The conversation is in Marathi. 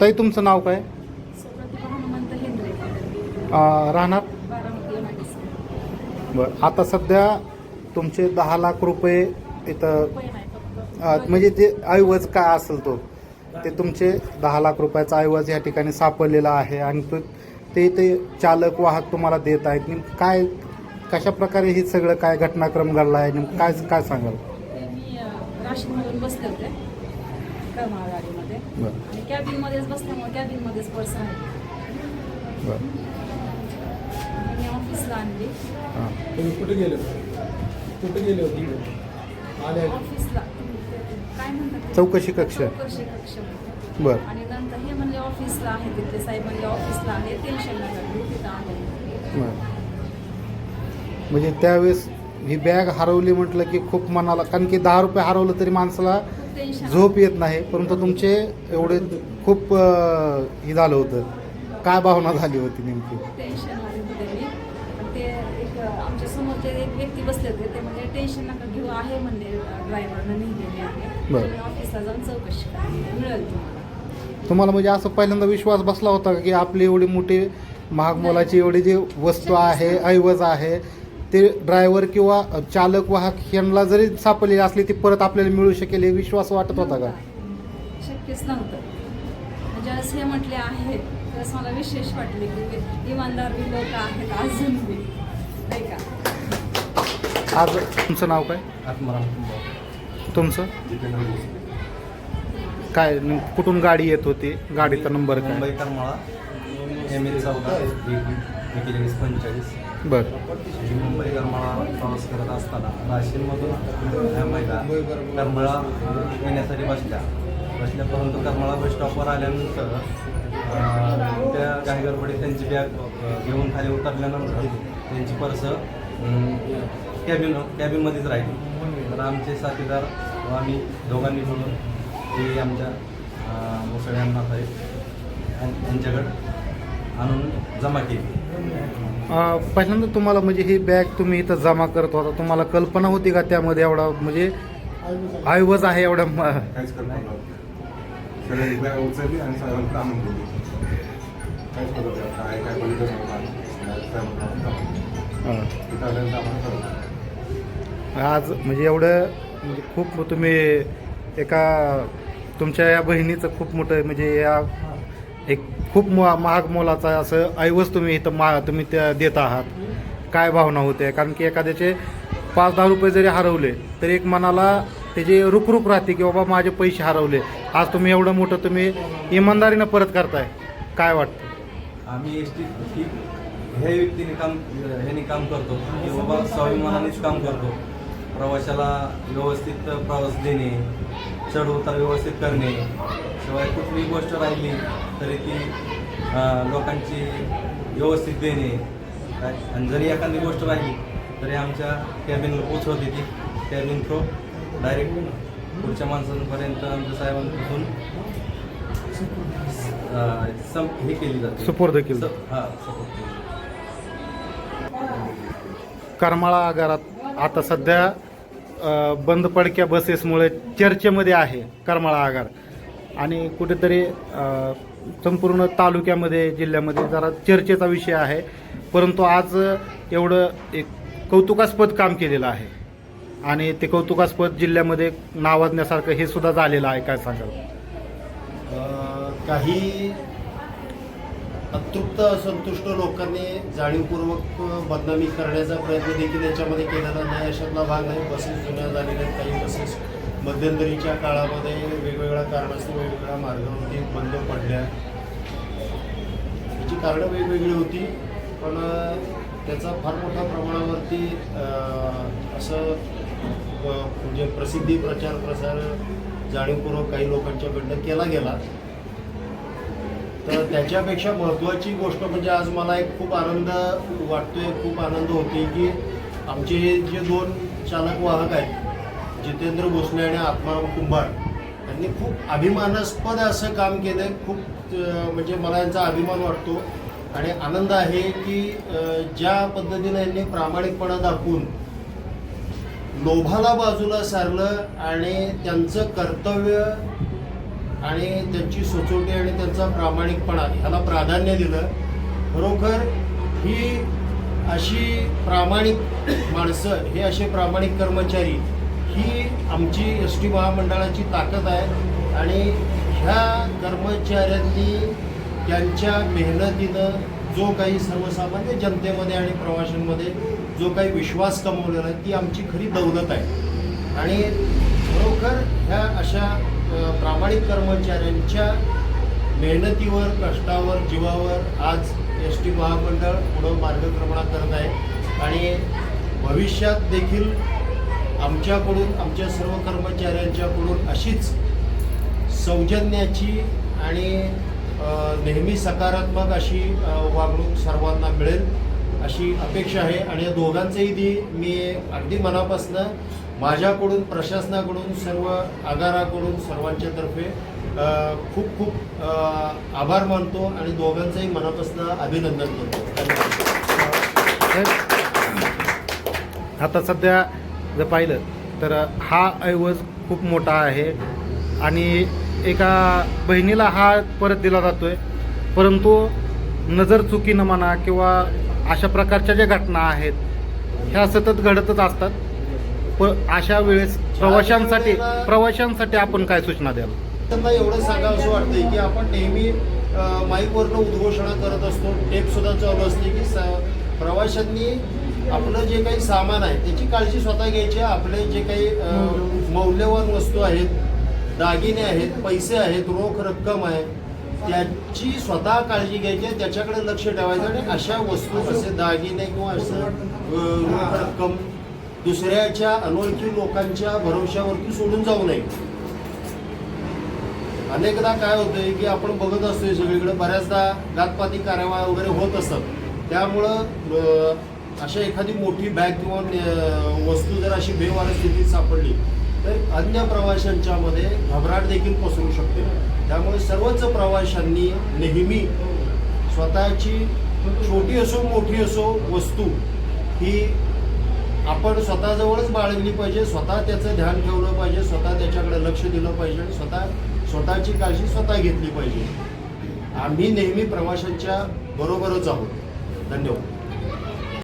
ताई तुमचं नाव काय? राहणार? बरं आता सध्या तुमचे दहा लाख रुपये इथं म्हणजे ते ऐवज काय असेल तो ते तुमचे दहा लाख रुपयाचा ऐवज या ठिकाणी सापडलेला आहे आणि तो ते ते चालक वाहक तुम्हाला देत आहेत. नेमकं काय कशा प्रकारे हे सगळं काय घटनाक्रम घडला आहे? नेमकं काय काय सांगाल? ते मी अं, राशीनमधून बसले होते करमाळा गाडीमध्ये बरं. आणि कॅबिनमध्येच बसल्यामुळे कॅबिनमध्येच पर्स आहे बरं. मी ऑफिसला आणली. तुम्ही कुठे गेले होते? कुठे गेले होते? आले. ऑफिसला. काय म्हणतात ते? चौकशी कक्ष. चौकशी कक्ष बरं. आणि नंतर हे म्हणले ऑफिसला आहे तिथे साहेब म्हणले ऑफिसला आहे टेन्शन नका घेऊ तिथं आहे बरं. म्हणजे त्यावेळेस ही बॅग हरवली म्हटलं की खूप मनाला कारण की दहा रुपये हरवलं तरी माणसाला झोप येत नाही परंतु तुमचे एवढे खूप हे झालं होतं. काय भावना झाली होती नेमकी? टेन्शन आले होते मी. पण ते एक आमच्या समोरचे एक व्यक्ती बसले होते. ते म्हणजे टेन्शन नका घेऊ आहे ड्रायव्हरनं नेलेले आहे. बरं. तुम्ही ऑफिसला जाऊन चौकशी करा. मिळेल तुम्हाला. तुम्हाला म्हणजे असं पहिल्यांदा विश्वास बसला होता का की आपली एवढी मोठी महाग मोलाची एवढी जी वस्तू आहे ऐवज आहे ते ड्रायव्हर किंवा चालक वाहक यांना जरी सापडलेली असली ती परत आपल्याला मिळू शकेल हे विश्वास वाटत होता का? शक्यच नव्हतं. ज्यावेळेस हे म्हटले आहेत त्यावेळेस मला विशेष वाटले की इमानदार लोक आहेत अजून बी. नाही का? आज तुमचं नाव काय? आत्माराम तुमचं? काय कुठून गाडी येत होती? गाडीचा नंबर मुंबई काय? करमाळा. एम एल चौदा पंचेचाळीस. बरं. ही मुंबई करमाळा प्रवास करत असताना नाशिकमधून ह्या महिला करमाळा येण्यासाठी बसल्या. बसल्या परंतु करमाळा बस स्टॉपवर आल्यानंतर त्या काही गडबडीत त्यांची बॅग घेऊन खाली उतरल्यानंतर त्यांची पर्स कॅबिन कॅबिनमध्येच राहिली. तर आमचे साथीदार व आम्ही दोघांनी मिळून ते आमच्या मुसळ्यांना साहेब यांच्याकडे आणून जमा केली. पहिल्यांदा तुम्हाला म्हणजे ही बॅग तुम्ही इथं जमा करत होता. तुम्हाला कल्पना होती का त्यामध्ये एवढा म्हणजे ऐवज आहे एवढा म- काहीच करत नव्हतं सगळे बॅग उचलली आणि साहेबांकडे आणून दिली काहीच करत नव्हतं काय काय बघितलं नव्हतं हां. तिथं आल्यानंतर आपण कळलं आज म्हणजे एवढं म्हणजे खूप तुम्ही एका तुमच्या या बहिणीचं खूप मोठं म्हणजे या एक खूप मो- महाग मोलाचा असं ऐवज तुम्ही इथं मा तुम्ही त्या देत आहात. काय भावना होते? कारण की एखाद्याचे पाच दहा रुपये जरी हरवले तरी एक मनाला त्याची रुकरुक राहते की बाबा माझे पैसे हरवले आज तुम्ही एवढं मोठं तुम्ही इमानदारीनं परत करताय. काय वाटतं? आम्ही एस टी ह्या व्यक्तीने काम ह्याने काम करतो. की बाबा स्वाभिमानानेच काम करतो. प्रवाशाला व्यवस्थित प्रवास देणे चढ उतार व्यवस्थित करणे शिवाय कुठलीही गोष्ट राहिली तरी ती लोकांची व्यवस्थित देणे. आणि जरी एखादी गोष्ट राहिली तरी आमच्या कॅबिनला पोचवते ती कॅबिन थ्रू डायरेक्ट पुढच्या माणसांपर्यंत आमच्या साहेबांपासून सम हे केली जाते. सुपूर्द केली. हा करमाळा आगारात आता सध्या बंद पडक्या बसेसमुळे चर्चेमध्ये आहे करमाळा आगार. आणि कुठेतरी संपूर्ण तालुक्यामध्ये जिल्ह्यामध्ये जरा चर्चेचा विषय आहे. परंतु आज एवढं एक कौतुकास्पद काम केलेलं आहे. आणि ते कौतुकास्पद जिल्ह्यामध्ये नावाजण्यासारखं हे सुद्धा झालेलं आहे काय सांगाल? काही अतृप्त असंतुष्ट लोकांनी जाणीवपूर्वक बदनामी करण्याचा प्रयत्न देखील याच्यामध्ये केलेला नाही. अशातला भाग नाही. बसेस जुन्या झालेल्या आहेत. काही बसेस मध्यंतरीच्या काळामध्ये वेगवेगळ्या कारणास्तव वेगवेगळ्या मार्गावरती बंद पडल्या. याची कारणं वेगवेगळी होती पण त्याचा फार मोठ्या प्रमाणावरती असं म्हणजे प्रसिद्धी प्रचार प्रसार जाणीवपूर्वक काही लोकांच्याकडनं केला गेला. तर त्याच्यापेक्षा महत्त्वाची गोष्ट म्हणजे आज मला एक खूप आनंद वाटतोय खूप आनंद होते की आमचे जे दोन चालक वाहक आहेत जितेंद्र भोसले आणि आत्माराम कुंभार यांनी खूप अभिमानास्पद असं काम केलं आहे खूप म्हणजे मला यांचा अभिमान वाटतो. आणि आनंद आहे की ज्या पद्धतीनं यांनी प्रामाणिकपणा दाखवून लोभाला बाजूला सारलं आणि त्यांचं कर्तव्य आणि त्यांची सुचोटी आणि त्यांचा प्रामाणिकपणा ह्याला प्राधान्य दिलं. खरोखर ही अशी प्रामाणिक माणसं हे असे प्रामाणिक कर्मचारी ही आमची एस टी महामंडळाची ताकद आहे. आणि ह्या कर्मचाऱ्यांनी त्यांच्या मेहनतीनं जो काही सर्वसामान्य जनतेमध्ये आणि प्रवाशांमध्ये जो काही विश्वास कमवलेला आहे ती आमची खरी दौलत आहे. आणि खरोखर ह्या अशा प्रामाणिक कर्मचाऱ्यांच्या मेहनतीवर कष्टावर जीवावर आज एस टी महामंडळ पुढं मार्गक्रमणा करत आहे. आणि भविष्यात देखील आमच्याकडून आमच्या सर्व कर्मचाऱ्यांच्याकडून अशीच सौजन्याची आणि नेहमी सकारात्मक अशी वागणूक सर्वांना मिळेल अशी अपेक्षा आहे. आणि या दोघांचंही ती मी अगदी मनापासनं माझ्याकडून प्रशासनाकडून सर्व आगाराकडून सर्वांच्या तर्फे खूप खूप आभार मानतो आणि दोघांचंही मनापासनं अभिनंदन करतो. आता सध्या जर पाहिलं तर हा ऐवज खूप मोठा आहे आणि एका बहिणीला हा परत दिला जातोय. परंतु नजर चुकीनं म्हणा किंवा अशा प्रकारच्या ज्या घटना आहेत ह्या सतत घडतच असतात. अशा वेळेस प्रवाशांसाठी प्रवाशांसाठी आपण काय सूचना द्याल? त्यांना एवढं सांगावं असं वाटतंय की आपण नेहमी माईकवरनं उद्घोषणा करत असतो. टेप सुद्धा चालू असते की प्रवाशांनी आपलं जे काही सामान आहे त्याची काळजी स्वतः घ्यायची. आपले जे काही मौल्यवान वस्तू आहेत दागिने आहेत पैसे आहेत रोख रक्कम आहे त्याची स्वतः काळजी घ्यायची आहे त्याच्याकडे लक्ष ठेवायचं. आणि अशा वस्तू असे दागिने किंवा असं रोख रक्कम दुसऱ्याच्या अनोळखी लोकांच्या भरोश्यावरती सोडून जाऊ नये. अनेकदा काय होतंय की आपण बघत असतोय सगळीकडे बऱ्याचदा घातपाती कारवाया वगैरे होत असतात. त्यामुळं अशा एखादी मोठी बॅग किंवा वस्तू जर अशी बेवार स्थितीत सापडली तर अन्य प्रवाशांच्यामध्ये घबराट देखील पसरू शकते. त्यामुळे सर्वच प्रवाशांनी नेहमी स्वतःची छोटी असो मोठी असो वस्तू ही आपण स्वतःजवळच बाळगली पाहिजे स्वतः त्याचं ध्यान ठेवलं पाहिजे स्वतः त्याच्याकडे लक्ष दिलं पाहिजे आणि स्वतः स्वतःची काळजी स्वतः घेतली पाहिजे. आम्ही नेहमी प्रवाशांच्या बरोबरच आहोत. धन्यवाद.